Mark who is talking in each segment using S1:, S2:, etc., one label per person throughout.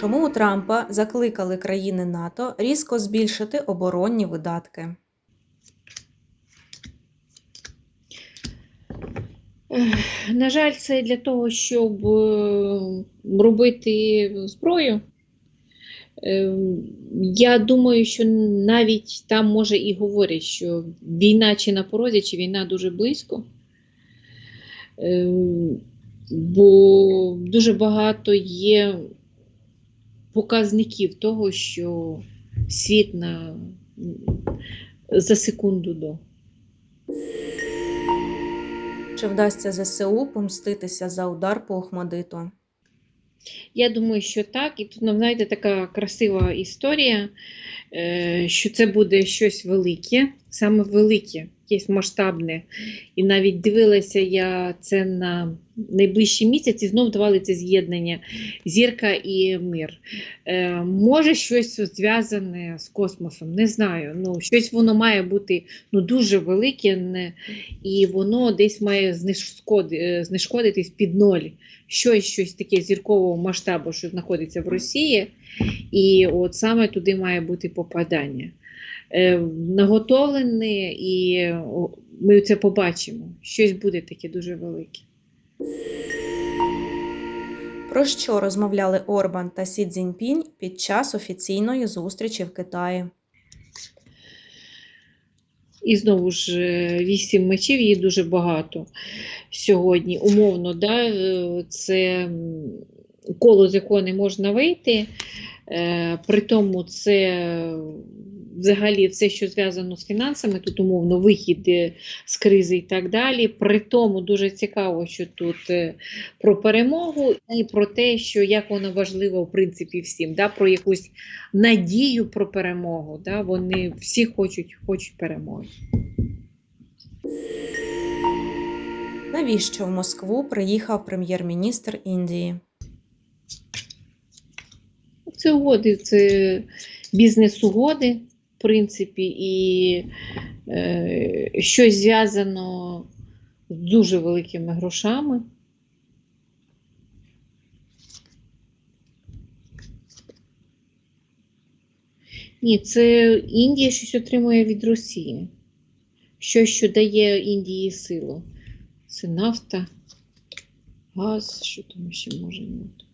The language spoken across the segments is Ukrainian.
S1: Чому у Трампа закликали країни НАТО різко збільшити оборонні видатки?
S2: На жаль, це для того, щоб е, робити зброю. Е, Я думаю, що навіть там може і говорять, що війна чи на порозі, чи війна дуже близько. Е, Бо дуже багато є показників того, що світ на, за секунду до.
S1: Чи вдасться ЗСУ помститися за удар по Охмадиту?
S2: Я думаю, що так. І тут, ну, знаєте, така красива історія, е, що це буде щось велике, саме велике, якесь масштабне. І навіть дивилася я це на найближчі місяці, знов давали це з'єднання зірка і мир. Е, Може, щось зв'язане з космосом, не знаю. Ну, щось воно має бути ну, дуже велике, не, і воно десь має е, знешкодитись під ноль щось, щось таке зіркового масштабу, що знаходиться в Росії, і от саме туди має бути попадання. Е, наготовлене, і ми це побачимо. Щось буде таке дуже велике.
S1: Про що розмовляли Орбан та Сі Цзіньпінь під час офіційної зустрічі в Китаї?
S2: І знову ж е, вісім мечів, її дуже багато сьогодні. Умовно, да, е, це коло з якого не можна вийти. При тому це взагалі все, що зв'язано з фінансами, тут умовно вихід е, з кризи і так далі. При тому дуже цікаво, що тут е, про перемогу і про те, що як вона важлива в принципі всім, да, про якусь надію про перемогу. Да, вони всі хочуть, хочуть перемоги.
S1: Навіщо в Москву приїхав прем'єр-міністр Індії?
S2: Це угоди, це бізнес-угоди, принципі, і е, щось зв'язано з дуже великими грошами. Ні, це Індія щось отримує від Росії. Щось, що дає Індії силу. Це нафта, газ, що там ще може бути.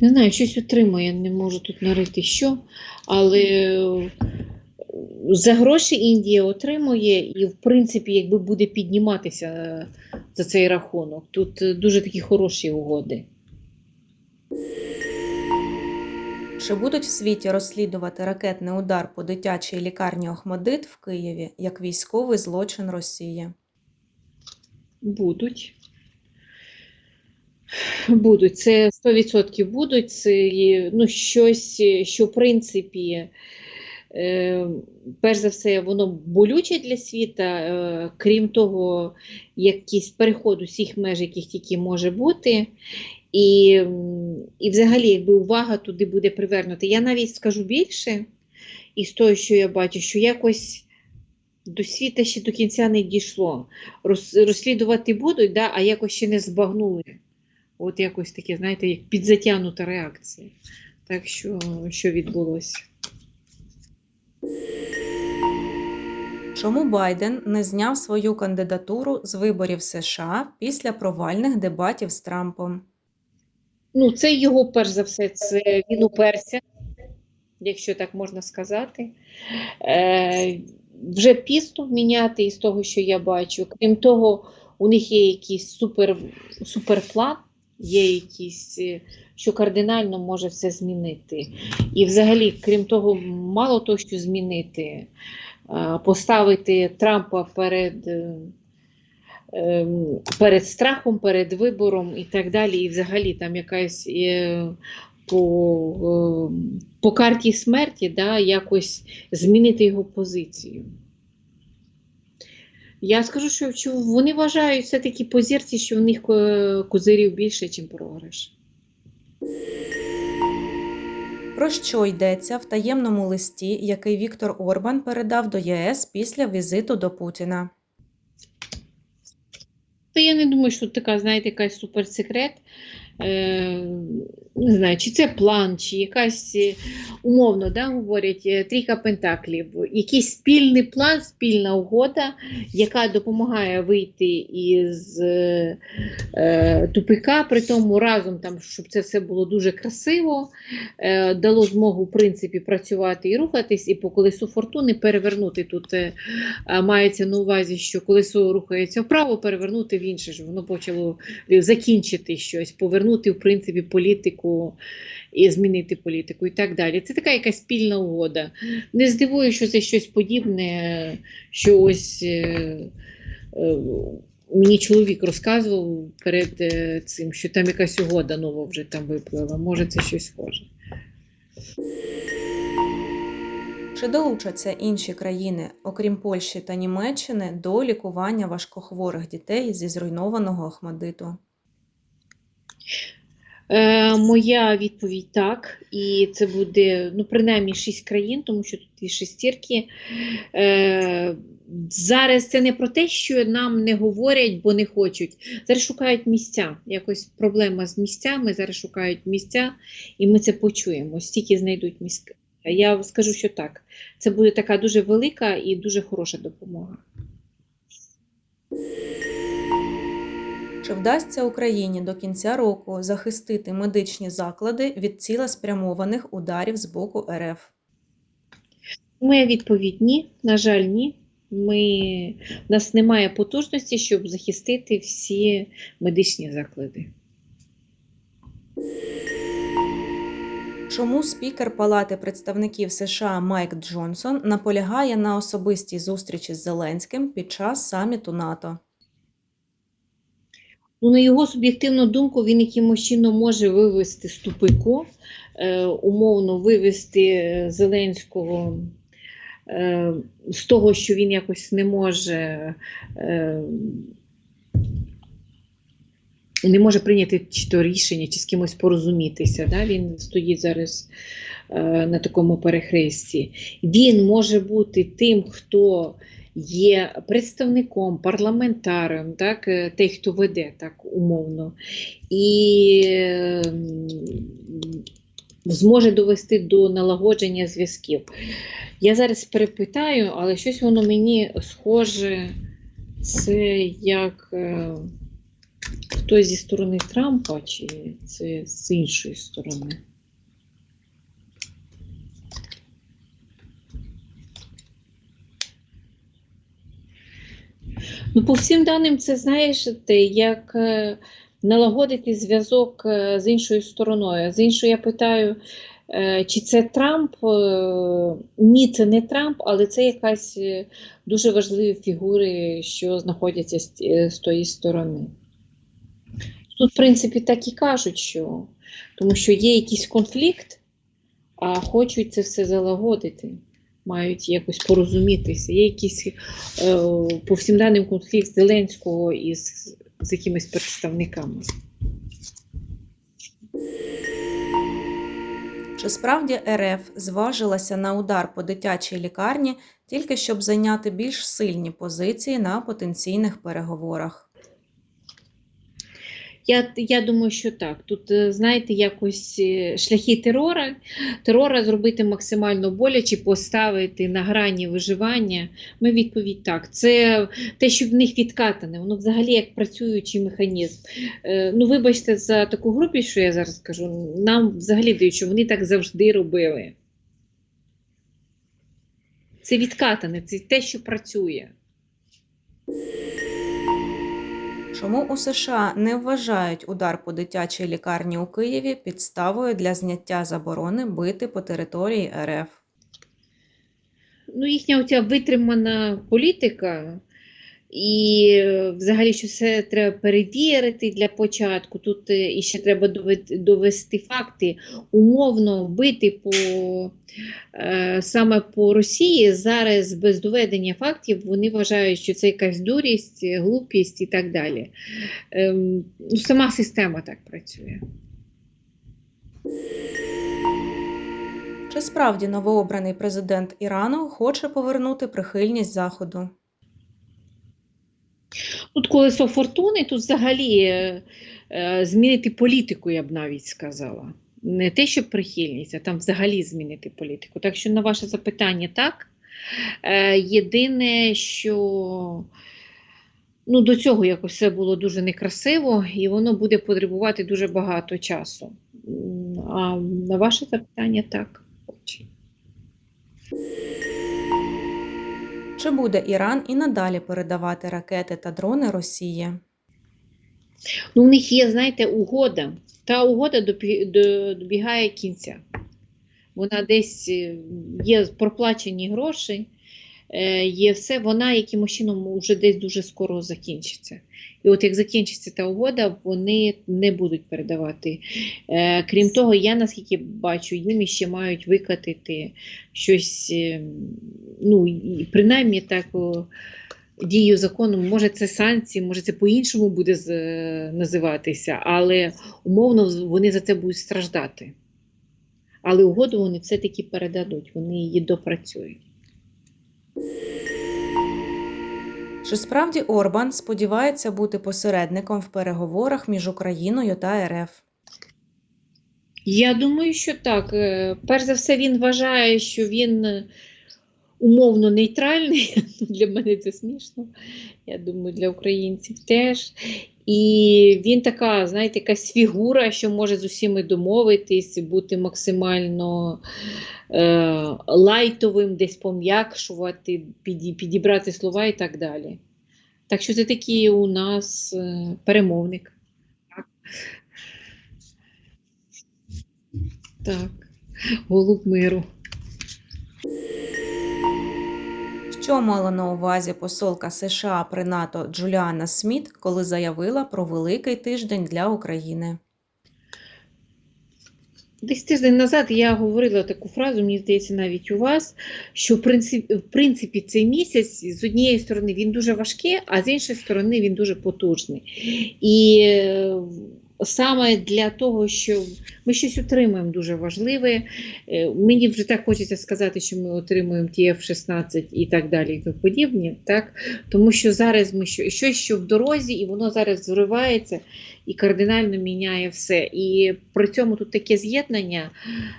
S2: Не знаю, щось отримує, не можу тут нарити що, але е, за гроші Індія отримує і, в принципі, якби буде підніматися е, за цей рахунок. Тут е, дуже такі хороші угоди.
S1: Чи будуть в світі розслідувати ракетний удар по дитячій лікарні Охмадит в Києві як військовий злочин Росії?
S2: Будуть. Будуть. Це 100% будуть. Це ну, щось, що, в принципі, е, перш за все, воно болюче для світа, е, крім того, якийсь переход усіх меж, яких тільки може бути. І, і взагалі, якби увага туди буде привернута. Я навіть скажу більше, із того, що я бачу, що якось до світа ще до кінця не дійшло. Розслідувати будуть, да, а якось ще не збагнули. От якось таке, знаєте, як підзатягнута реакція. Так що, що відбулося?
S1: Чому Байден не зняв свою кандидатуру з виборів США після провальних дебатів з Трампом?
S2: Ну, це його, перш за все, це він уперся, якщо так можна сказати. Е, вже пізно міняти із того, що я бачу. Крім того, у них є якийсь супер, суперплан, є якийсь, е, що кардинально може все змінити. І взагалі, крім того, мало того, що змінити, е, поставити Трампа перед. е, ем, перед страхом, перед вибором і так далі. І взагалі там якась по, е, по карті смерті да, якось змінити його позицію. Я скажу, що, що вони вважають все-таки по зірці, що в них козирів більше, ніж програш.
S1: Про що йдеться в таємному листі, який Віктор Орбан передав до ЄС після візиту до Путіна?
S2: Та я не думаю, що така, знаєте, якась суперсекрет. Е, не знаю, чи це план, чи якась е, умовно да, говорять е, трійка пентаклів, якийсь спільний план, спільна угода, яка допомагає вийти із е, тупика, при тому разом, там, щоб це все було дуже красиво, е, дало змогу в принципі працювати і рухатись, і по колесу фортуни перевернути тут е, мається на увазі, що колесо рухається вправо, перевернути в інше, щоб воно почало закінчити щось, повернути в принципі політику і змінити політику і так далі. Це така якась спільна угода. Не здивую, що це щось подібне, що ось. е, е, Мені чоловік розказував перед е, цим, що там якась угода нова вже там виплила. Може, це щось схоже.
S1: Чи долучаться інші країни, окрім Польщі та Німеччини, до лікування важкохворих дітей зі зруйнованого Ахмадиту?
S2: Е, моя відповідь так. І це буде ну, принаймні шість країн, тому що тут дві шестірки. Е, зараз це не про те, що нам не говорять, бо не хочуть. Зараз шукають місця. Якось проблема з місцями. Зараз шукають місця, і ми це почуємо. Стільки знайдуть місця. Я скажу, що так. Це буде така дуже велика і дуже хороша допомога.
S1: Чи вдасться Україні до кінця року захистити медичні заклади від цілеспрямованих ударів з боку РФ?
S2: Моя відповідь ні. На жаль, ні. Ми, в нас немає потужності, щоб захистити всі медичні заклади.
S1: Чому спікер Палати представників США Майк Джонсон наполягає на особистій зустрічі з Зеленським під час саміту НАТО?
S2: Ну, на його суб'єктивну думку, він якимось чином може вивести з тупику, е, умовно вивести е, Зеленського е, з того, що він якось не може. Е, не може прийняти чи то рішення, чи з кимось порозумітися. Да? Він стоїть зараз е, на такому перехресті. Він може бути тим, хто є представником, парламентарем, так, е, той, хто веде так умовно, і е, зможе довести до налагодження зв'язків. Я зараз перепитаю, але щось воно мені схоже, це як. е, Хтось зі сторони Трампа, чи це з іншої сторони? Ну, по всім даним, це знаєш, ти, як е, налагодити зв'язок е, з іншою стороною. З іншою я питаю, е, чи це Трамп? Ні, це не Трамп, але це якась дуже важливі фігури, що знаходяться з тої сторони. Тут, в принципі, так і кажуть, що тому що є якийсь конфлікт, а хочуть це все залагодити, мають якось порозумітися. Є якийсь е, по всім даним конфлікт Зеленського із з якимись представниками.
S1: Чи справді РФ зважилася на удар по дитячій лікарні тільки щоб зайняти більш сильні позиції на потенційних переговорах?
S2: Я, я думаю, що так. Тут, е, знаєте, якось е, шляхи терора, терора зробити максимально боляче, поставити на грані виживання. Ми відповідь так. Це те, що в них відкатане, воно взагалі як працюючий механізм. Е, ну, вибачте за таку групість, що я зараз кажу, нам взагалі дають, що вони так завжди робили. Це відкатане, це те, що працює.
S1: Чому у США не вважають удар по дитячій лікарні у Києві підставою для зняття заборони бити по території РФ?
S2: ну, їхня оця витримана політика, і е, взагалі, що все треба перевірити для початку. Тут е, іще треба довести факти, умовно бити по е, саме по Росії. Зараз без доведення фактів вони вважають, що це якась дурість, глупість і так далі. Ем, ну, сама система так працює.
S1: Чи справді новообраний президент Ірану хоче повернути прихильність Заходу?
S2: Тут колесо фортуни, тут взагалі е, е, змінити політику, я б навіть сказала. Не те, що прихильність, а там взагалі змінити політику. Так що на ваше запитання так. Е, єдине, що ну, до цього якось все було дуже некрасиво, і воно буде потребувати дуже багато часу. А на ваше запитання так.
S1: Чи буде Іран і надалі передавати ракети та дрони Росії?
S2: Ну, у них є, знаєте, угода. Та угода добігає кінця. Вона десь е, є проплачені гроші, є все, вона якимось чином вже десь дуже скоро закінчиться. І от як закінчиться та угода, вони не будуть передавати. Е, Крім того, я наскільки бачу, їм ще мають викатити щось, е, ну, принаймні так. дію закону, може це санкції, може це по-іншому буде е, називатися, але умовно вони за це будуть страждати. Але угоду вони все-таки передадуть, вони її допрацюють.
S1: Чи справді Орбан сподівається бути посередником в переговорах між Україною та РФ?
S2: Я думаю, що так. Е, Перш за все, він вважає, що він е, умовно нейтральний. Для мене це смішно. Я думаю, для українців теж. І він така, знаєте, якась фігура, що може з усіми домовитись, бути максимально е, лайтовим, десь пом'якшувати, піді- підібрати слова і так далі. Так що це такий у нас е, перемовник. Так. Так, голуб миру.
S1: Що мала на увазі посолка США при НАТО Джуліана Сміт, коли заявила про великий тиждень для України?
S2: Десь тиждень назад я говорила таку фразу, мені здається, навіть у вас, що в принципі, в принципі цей місяць з однієї сторони він дуже важкий, а з іншої сторони він дуже потужний. І е, саме для того, що ми щось отримуємо дуже важливе. Е, Мені вже так хочеться сказати, що ми отримуємо ті F-16 і так далі, і тому подібні, так? тому що зараз ми що, щось, що в дорозі, і воно зараз зривається і кардинально міняє все. І при цьому тут таке з'єднання.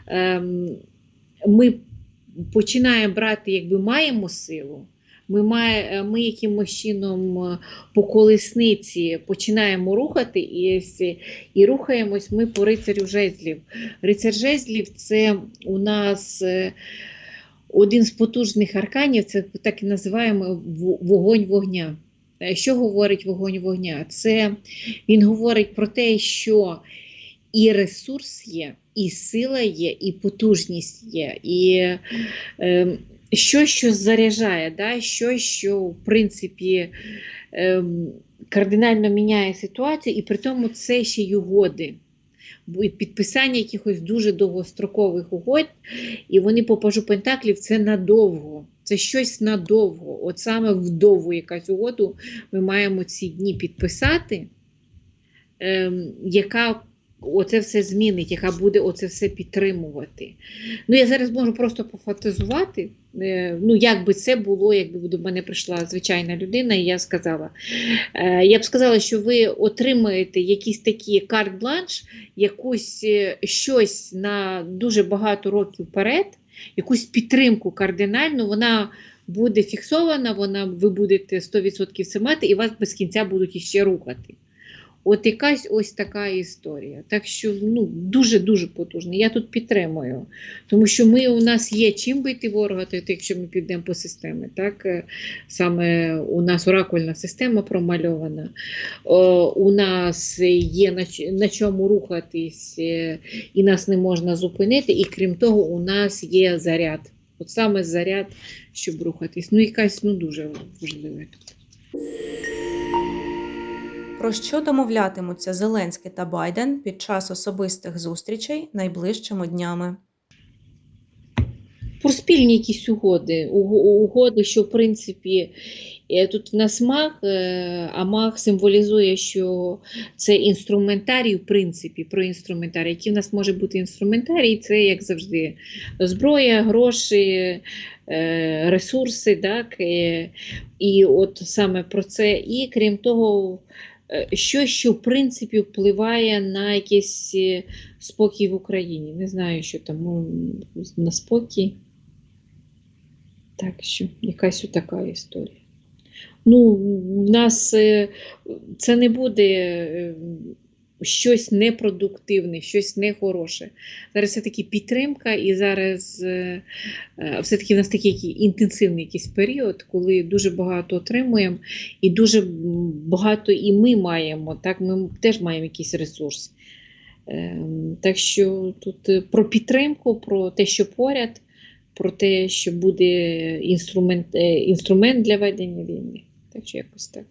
S2: Ем, ми починаємо брати, якби маємо силу. Ми, має, е, ми якимось чином е, по колесниці починаємо рухати і, і рухаємось ми по рицарю жезлів. Рицар жезлів це у нас е, один з потужних арканів, це так і називаємо вогонь вогня. Що говорить вогонь вогня? Це він говорить про те, що і ресурс є, і сила є, і потужність є, і е, щось, що заряджає, да? щось, що в принципі е, кардинально міняє ситуацію, і при тому це ще й угоди. Підписання якихось дуже довгострокових угод, і вони по пажу Пентаклів це надовго. Це щось надовго. От саме вдовгу якась угоду ми маємо ці дні підписати, ем, яка оце все змінить, яка буде оце все підтримувати. Ну, я зараз можу просто пофантазувати, е, ну, як би це було, якби до мене прийшла звичайна людина, і я сказала. Е, я б сказала, що ви отримаєте якісь такі карт-бланш, якусь е, щось на дуже багато років вперед, якусь підтримку кардинальну, вона буде фіксована, вона, ви будете 100% це мати, і вас без кінця будуть іще рухати. От якась ось така історія. Так що ну, дуже-дуже потужно. Я тут підтримую. Тому що ми, у нас є чим бити ворога, то якщо ми підемо по системі. Так? Е, Саме у нас оракульна система промальована. О, у нас є на, на чому рухатись, е, і нас не можна зупинити. І крім того, у нас є заряд. От саме заряд, щоб рухатись. Ну, якась ну, дуже важлива тут.
S1: Про що домовлятимуться Зеленський та Байден під час особистих зустрічей найближчими днями?
S2: Про спільні якісь угоди. Угоди, що в принципі е, тут в нас маг, е, а маг символізує, що це інструментарій, в принципі, про інструментарій. Який в нас може бути інструментарій, це як завжди зброя, гроші, е, ресурси, так, і от саме про це. І крім того, е, що, що в принципі впливає на якийсь е, спокій в Україні. Не знаю, що там ну, на спокій. Так що, якась така історія. Ну, у нас е, це не буде щось непродуктивне, щось нехороше. Зараз все-таки підтримка, і зараз е, е, все-таки в нас такий інтенсивний якийсь період, коли дуже багато отримуємо, і дуже багато і ми маємо. Так? Ми теж маємо якийсь ресурс. Ем, Так що тут е, про підтримку, про те, що поряд, про те, що буде інструмент, інструмент для ведення війни. Так що якось так.